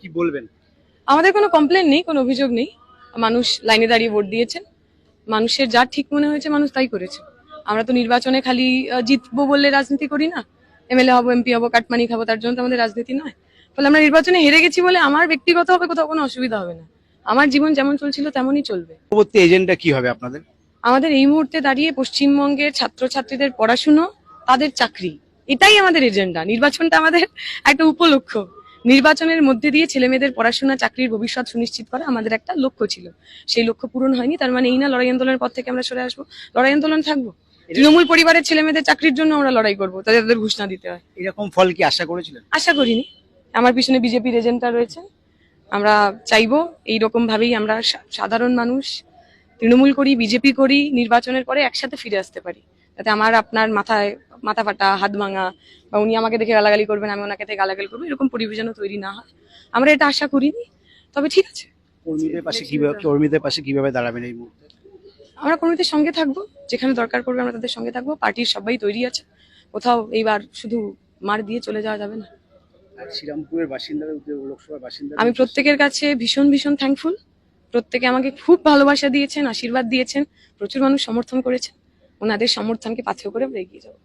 কি বলবেন? আমাদের কোনো কমপ্লেন নেই কোনো অভিযোগ নেই। মানুষ লাইনে দাঁড়িয়ে ভোট দিয়েছেন। মানুষের যা ঠিক মনে হয়েছে মানুষ তাই করেছে। আমরা তো নির্বাচনে খালি জিতবো বললে রাজনীতি করি না। এমএলএ হব এমপি হব কাটমানি খাব তার জন্য তো আমাদের রাজনীতি নয়। ফলে আমরা নির্বাচনে হেরে গেছি বলে আমার ব্যক্তিগত হবে কোথাও কোনো অসুবিধা হবে না। আমার জীবন যেমন চলছিল তেমনই চলবে। পরবর্তী এজেন্ডা কি হবে আপনাদের? আমাদের এই মুহূর্তে দাঁড়িয়ে পশ্চিমবঙ্গের ছাত্রছাত্রীদের পড়াশুনো তাদের চাকরি এটাই আমাদের এজেন্ডা নির্বাচনটা আমাদের একটা উপলক্ষ নির্বাচনের মধ্যে দিয়ে ছেলে মেয়েদের পড়াশোনা চাকরির ভবিষ্যৎ সুনিশ্চিত করা আমাদের একটা লক্ষ্য ছিল। সেই লক্ষ্য পূরণ হয়নি তার মানে এই না লড়াই আন্দোলনের পর থেকে আমরা সরে আসব। লড়াই আন্দোলন থাকব। তৃণমূল পরিবারের ছেলে মেয়েদের চাকরির জন্য আমরা লড়াই করব তাদের তাদের ঘোষণা দিতে হয়। এরকম ফল কি আশা করেছিলেন? আশা করিনি। আমার পিছনে বিজেপির এজেন্টটা রয়েছে। আমরা চাইব এই রকম ভাবেই আমরা সাধারণ মানুষ তৃণমূল করি বিজেপি করি নির্বাচনের পরে একসাথে ফিরে আসতে পারি। যাতে আমার আপনার মাথায় মাথা ফাটা হাত ভাঙা বা উনি আমাকে দেখে গালাগালি করবেন আমি ওনাকে দেখে গালাগালি করব এরকম পরিবেশ যেন তৈরি না হয়। আমরা এটা আশা করিনি তবে ঠিক আছে। কর্মীদের পাশে কীভাবে কর্মীদের পাশে কীভাবে দাঁড়াবেন এই মুহূর্তে? আমরা কর্মীদের সঙ্গে থাকব যেখানে দরকার পড়বে আমরা তাদের সঙ্গে থাকব পার্টির সবাই তৈরি আছে। কোথাও এইবার শুধু মার দিয়ে চলে যাওয়া যাবে না। শ্রীরামপুরের বাসিন্দাদের লোকসভার বাসিন্দা আমি প্রত্যেকের কাছে ভীষণ ভীষণ থ্যাঙ্কফুল প্রত্যেকে আমাকে খুব ভালোবাসা দিয়েছেন আশীর্বাদ দিয়েছেন প্রচুর মানুষ সমর্থন করেছেন। ওনাদের সমর্থনকে পাথেয় করে আমরা এগিয়ে যাব।